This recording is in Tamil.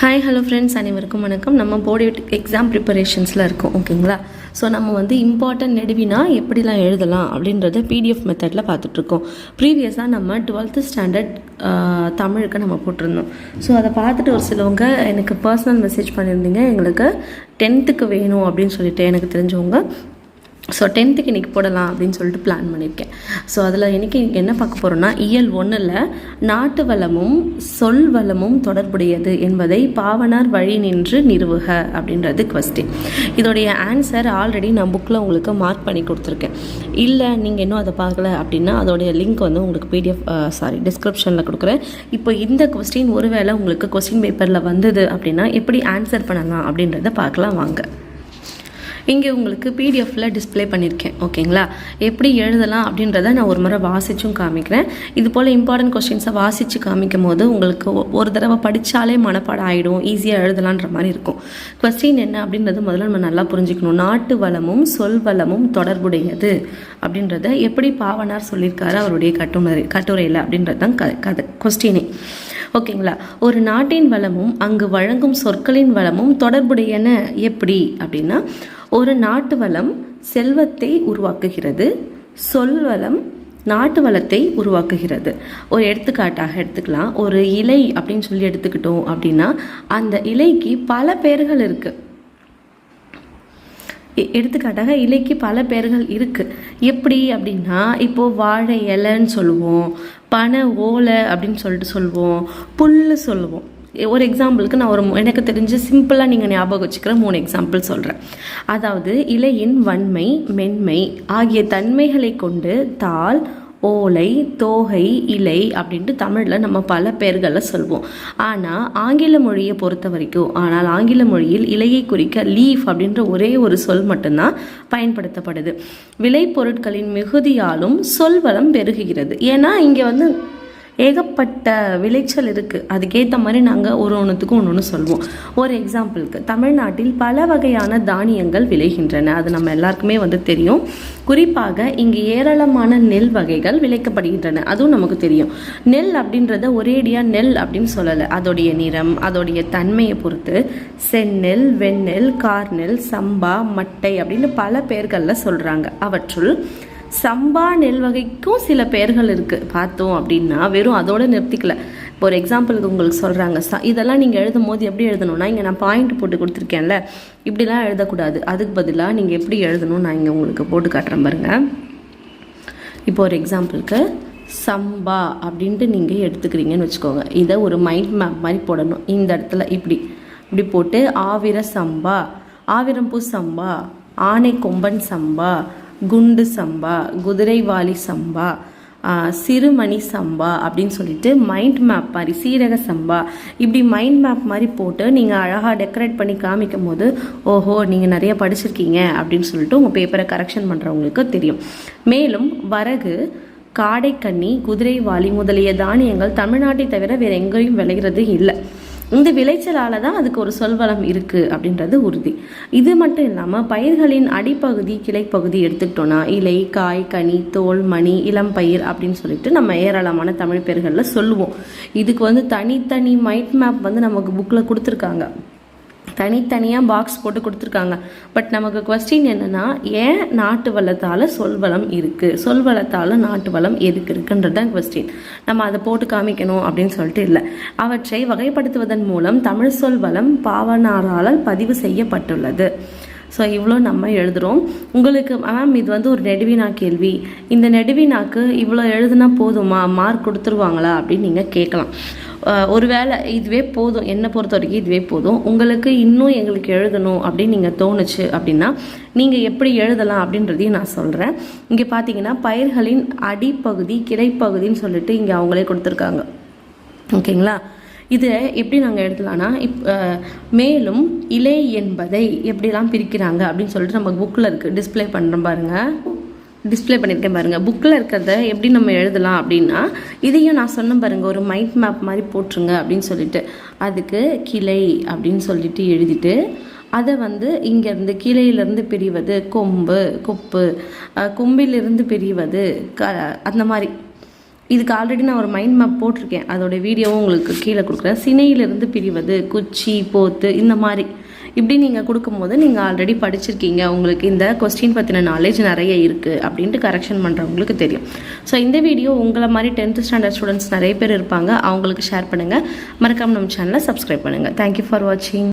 ஹாய் ஹலோ ஃப்ரெண்ட்ஸ் அனைவருக்கும் வணக்கம். நம்ம போர்டு எக்ஸாம் ப்ரிப்பரேஷன்ஸில் இருக்கோம் ஓகேங்களா ஸோ நம்ம வந்து இம்பார்ட்டன்ட் நெடுவினா எப்படிலாம் எழுதலாம் அப்படின்றத பிடிஎஃப் மெத்தடில் பார்த்துட்ருக்கோம். ப்ரீவியஸாக நம்ம டுவெல்த்து ஸ்டாண்டர்ட் தமிழுக்கு நம்ம போட்டிருந்தோம். ஸோ அதை பார்த்துட்டு ஒரு சிலவங்க எனக்கு பர்சனல் மெசேஜ் பண்ணியிருந்தீங்க. எங்களுக்கு டென்த்துக்கு வேணும் அப்படின்னு சொல்லிட்டு எனக்கு தெரிஞ்சவங்க. ஸோ டென்த்துக்கு இன்றைக்கி போடலாம் அப்படின்னு சொல்லிட்டு பிளான் பண்ணியிருக்கேன் ஸோ அதில் இன்றைக்கி என்ன பார்க்க போகிறோன்னா இயல் ஒன்றில் நாட்டு வளமும் சொல் வளமும் தொடர்புடையது என்பதை பாவனார் வழி நின்று நிறுவுக அப்படின்றது கொஸ்டின் இதோடைய ஆன்சர் ஆல்ரெடி நான் புக்கில் உங்களுக்கு மார்க் பண்ணி கொடுத்துருக்கேன். இல்லை நீங்கள் இன்னும் அதை பார்க்கல அப்படின்னா அதோடைய லிங்க் வந்து உங்களுக்கு பிடிஎஃப் சாரி டிஸ்கிரிப்ஷனில் கொடுக்குறேன். இப்போ இந்த கொஸ்டின் ஒருவேளை உங்களுக்கு கொஸ்டின் பேப்பரில் வந்தது அப்படின்னா எப்படி ஆன்சர் பண்ணலாம் அப்படின்றத பார்க்கலாம் வாங்க. இங்கே உங்களுக்கு பிடிஎஃப்பில் டிஸ்ப்ளே பண்ணியிருக்கேன் ஓகேங்களா எப்படி எழுதலாம் அப்படின்றத நான் ஒரு முறை வாசிச்சும் காமிக்கிறேன். இது போல் இம்பார்ட்டன்ட் கொஸ்டின்ஸை வாசித்து காமிக்கும் போது உங்களுக்கு ஒ- ஒரு தடவை படித்தாலே மனப்பாடம் ஆகிடும் ஈஸியாக எழுதலான்ற மாதிரி இருக்கும். கொஸ்டின் என்ன அப்படின்றது முதல்ல நம்ம நல்லா புரிஞ்சுக்கணும். நாட்டு வளமும் சொல் வளமும் தொடர்புடையது அப்படின்றத எப்படி பாவனார் சொல்லியிருக்காரு அவருடைய கட்டுரை கட்டுரையில் அப்படின்றது தான் க கதை கொஸ்டினே ஓகேங்களா? ஒரு நாட்டின் வளமும் அங்கு வழங்கும் சொற்களின் வளமும் தொடர்புடையன எப்படி அப்படின்னா ஒரு நாட்டு வளம் செல்வத்தை உருவாக்குகிறது சொல் வளம் நாட்டு வளத்தை உருவாக்குகிறது. ஒரு எடுத்துக்காட்டாக எடுத்துக்கலாம். ஒரு இலை அப்படின்னு சொல்லி எடுத்துக்கிட்டோம் அப்படின்னா அந்த இலைக்கு பல பெயர்கள் இருக்குது எடுத்துக்காட்டாக இலைக்கு பல பெயர்கள் இருக்குது எப்படி அப்படின்னா இப்போது வாழை இலைன்னு சொல்லுவோம் பனை ஓலை அப்படின்னு சொல்லிட்டு சொல்லுவோம் புல் சொல்லுவோம். ஒரு எக்ஸாம்பிளுக்கு நான் ஒரு எனக்கு தெரிஞ்சு சிம்பிளாக நீங்கள் ஞாபகம் வச்சுக்கிற மூணு எக்ஸாம்பிள் சொல்கிறேன் அதாவது இலையின் வன்மை மென்மை ஆகிய தன்மைகளை கொண்டு தாள் ஓலை தோகை இலை அப்படின்ட்டு தமிழில் நம்ம பல பெயர்களில் சொல்வோம். ஆனால் ஆங்கில மொழியை பொறுத்த வரைக்கும் ஆனால் ஆங்கில மொழியில் இலையை குறிக்க லீஃப் அப்படின்ற ஒரே ஒரு சொல் மட்டும்தான் பயன்படுத்தப்படுது. விளைபொருட்களின் மிகுதியாலும் சொல்வளம் பெருகுகிறது. ஏன்னா இங்கே வந்து ஏகப்பட்ட விளைச்சல் இருக்குது அதுக்கேற்ற மாதிரி நாங்கள் ஒரு ஒன்றுத்துக்கும் ஒன்று ஒன்று சொல்வோம். ஒரு எக்ஸாம்பிளுக்கு தமிழ்நாட்டில் பல வகையான தானியங்கள் விளைகின்றன. அது நம்ம எல்லாருக்குமே வந்து தெரியும். குறிப்பாக இங்கு ஏராளமான நெல் வகைகள் விளைக்கப்படுகின்றன. அதுவும் நமக்கு தெரியும். நெல் அப்படின்றத ஒரேடியாக நெல் அப்படின்னு சொல்லலை. அதோடைய நிறம் அதோடைய தன்மையை பொறுத்து செந்நெல் வெண்ணெல் கார்நெல் சம்பா மட்டை அப்படின்னு பல பெயர்களில் சொல்கிறாங்க அவற்றுள் சம்பா நெல் வகைக்கும் சில பெயர்கள் இருக்குது பார்த்தோம் அப்படின்னா வெறும் அதோட நிறுத்திக்கல. இப்போ ஒரு எக்ஸாம்பிளுக்கு உங்களுக்கு சொல்கிறாங்க ச இதெல்லாம் நீங்கள் எழுதும் போது எப்படி எழுதணும்னா இங்கே நான் பாயிண்ட் போட்டு கொடுத்துருக்கேன்ல. இப்படிலாம் எழுதக்கூடாது. அதுக்கு பதிலாக நீங்கள் எப்படி எழுதணும் நான் இங்கே உங்களுக்கு போட்டு காட்டுறேன் பாருங்கள் இப்போ ஒரு எக்ஸாம்பிளுக்கு சம்பா அப்படின்ட்டு நீங்கள் எடுத்துக்கிறீங்கன்னு வச்சுக்கோங்க. இதை ஒரு மைண்ட் மேப் மாதிரி போடணும். இந்த இடத்துல இப்படி. இப்படி போட்டு ஆவிர சம்பா ஆவிரம்பூ சம்பா ஆனை கொம்பன் சம்பா குண்டு சம்பா குதிரைவாலி சம்பா சிறுமணி சம்பா அப்படின்னு சொல்லிட்டு மைண்ட் மேப் மாதிரி சீரக சம்பா இப்படி மைண்ட் மேப் மாதிரி போட்டு நீங்கள் அழகாக டெக்கரேட் பண்ணி காமிக்கும் போது ஓஹோ நீங்கள் நிறைய படிச்சிருக்கீங்க அப்படின்னு சொல்லிட்டு உங்கள் பேப்பரை கரெக்ஷன் பண்ணுறவங்களுக்கு தெரியும். மேலும் வரகு காடைக்கன்னி குதிரைவாலி முதலிய தானியங்கள் தமிழ்நாட்டை தவிர வேறு எங்கேயும் விளைகிறது இல்லை. இந்த விளைச்சலால் தான் அதுக்கு ஒரு சொல்வளம் இருக்குது அப்படின்றது உறுதி. இது மட்டும் இல்லாமல் பயிர்களின் அடிப்பகுதி கிளைப்பகுதி எடுத்துக்கிட்டோன்னா இலை காய் கனி தோல் மணி இளம்பயிர் அப்படின்னு சொல்லிட்டு நம்ம ஏராளமான தமிழ் பெயர்களில் சொல்லுவோம். இதுக்கு வந்து தனித்தனி மைண்ட் மேப் வந்து நமக்கு புக்கில் கொடுத்துருக்காங்க. தனித்தனியாக பாக்ஸ் போட்டு கொடுத்துருக்காங்க. பட் நமக்கு கொஸ்டின் என்னென்னா ஏன் நாட்டு வளத்தால் சொல்வளம் இருக்குது சொல்வளத்தால் நாட்டு வளம் எதுக்கு இருக்குன்றது தான் கொஸ்டின் நம்ம அதை போட்டு காமிக்கணும் அப்படின்னு சொல்லிட்டு இல்லை. அவற்றை வகைப்படுத்துவதன் மூலம் தமிழ் சொல் வளம் பாவனாரால் பதிவு செய்யப்பட்டுள்ளது. ஸோ இவ்வளோ நம்ம எழுதுகிறோம் உங்களுக்கு மேம் இது வந்து ஒரு நெடுவினா கேள்வி. இந்த நெடுவினாக்கு இவ்வளோ எழுதுனா போதுமா? மார்க் கொடுத்துருவாங்களா? அப்படின்னு நீங்கள் கேட்கலாம் ஒருவேளை இதுவே போதும் என்னை பொறுத்த வரைக்கும் இதுவே போதும். உங்களுக்கு இன்னும் எங்களுக்கு எழுதணும் அப்படின்னு நீங்கள் தோணுச்சு அப்படின்னா நீங்கள் எப்படி எழுதலாம் அப்படின்றதையும் நான் சொல்கிறேன் இங்கே பார்த்தீங்கன்னா பயிர்களின் அடிப்பகுதி கிளைப்பகுதின்னு சொல்லிட்டு இங்கே அவங்களே கொடுத்துருக்காங்க. ஓகேங்களா? இதை எப்படி நாங்கள் எழுதலாம்னா இப் மேலும் இலை என்பதை எப்படிலாம் பிரிக்கிறாங்க அப்படின்னு சொல்லிட்டு நம்ம புக்கில் இருக்குது டிஸ்ப்ளே பண்ணுறோம் பாருங்கள் டிஸ்ப்ளே பண்ணியிருக்கேன் பாருங்கள் புக்கில் இருக்கிறத எப்படி நம்ம எழுதலாம் அப்படின்னா இதையும் நான் சொன்னேன் பாருங்கள் ஒரு மைண்ட் மேப் மாதிரி போட்டுருங்க அப்படின்னு சொல்லிட்டு. அதுக்கு கிளை அப்படின்னு சொல்லிட்டு எழுதிட்டு அதை வந்து இங்கேருந்து கிளையிலேருந்து பிரிவது கொம்பு கொப்பு கொம்பிலிருந்து பிரிவது க அந்த மாதிரி. இதுக்கு ஆல்ரெடி நான் ஒரு மைண்ட் மேப் போட்டிருக்கேன். அதோட வீடியோவும் உங்களுக்கு கீழே கொடுக்குறேன். சினையிலிருந்து பிரிவது குச்சி போத்து இந்த மாதிரி. இப்படி நீங்கள் கொடுக்கும்போது நீங்கள் ஆல்ரெடி படிச்சிருக்கீங்க. உங்களுக்கு இந்த கொஸ்டின் பற்றின நாலேஜ் நிறைய இருக்குது அப்படின்ட்டு கரெக்ஷன் பண்ணுறவங்களுக்கு தெரியும். ஸோ இந்த வீடியோ உங்களை மாதிரி டென்த்து ஸ்டாண்டர்ட் ஸ்டூடெண்ட்ஸ் நிறைய பேர் இருப்பாங்க. அவங்களுக்கு ஷேர் பண்ணுங்கள் மறக்காம நம்ம சேனலை சப்ஸ்கிரைப் பண்ணுங்கள் தேங்க்யூ ஃபார் வாட்சிங்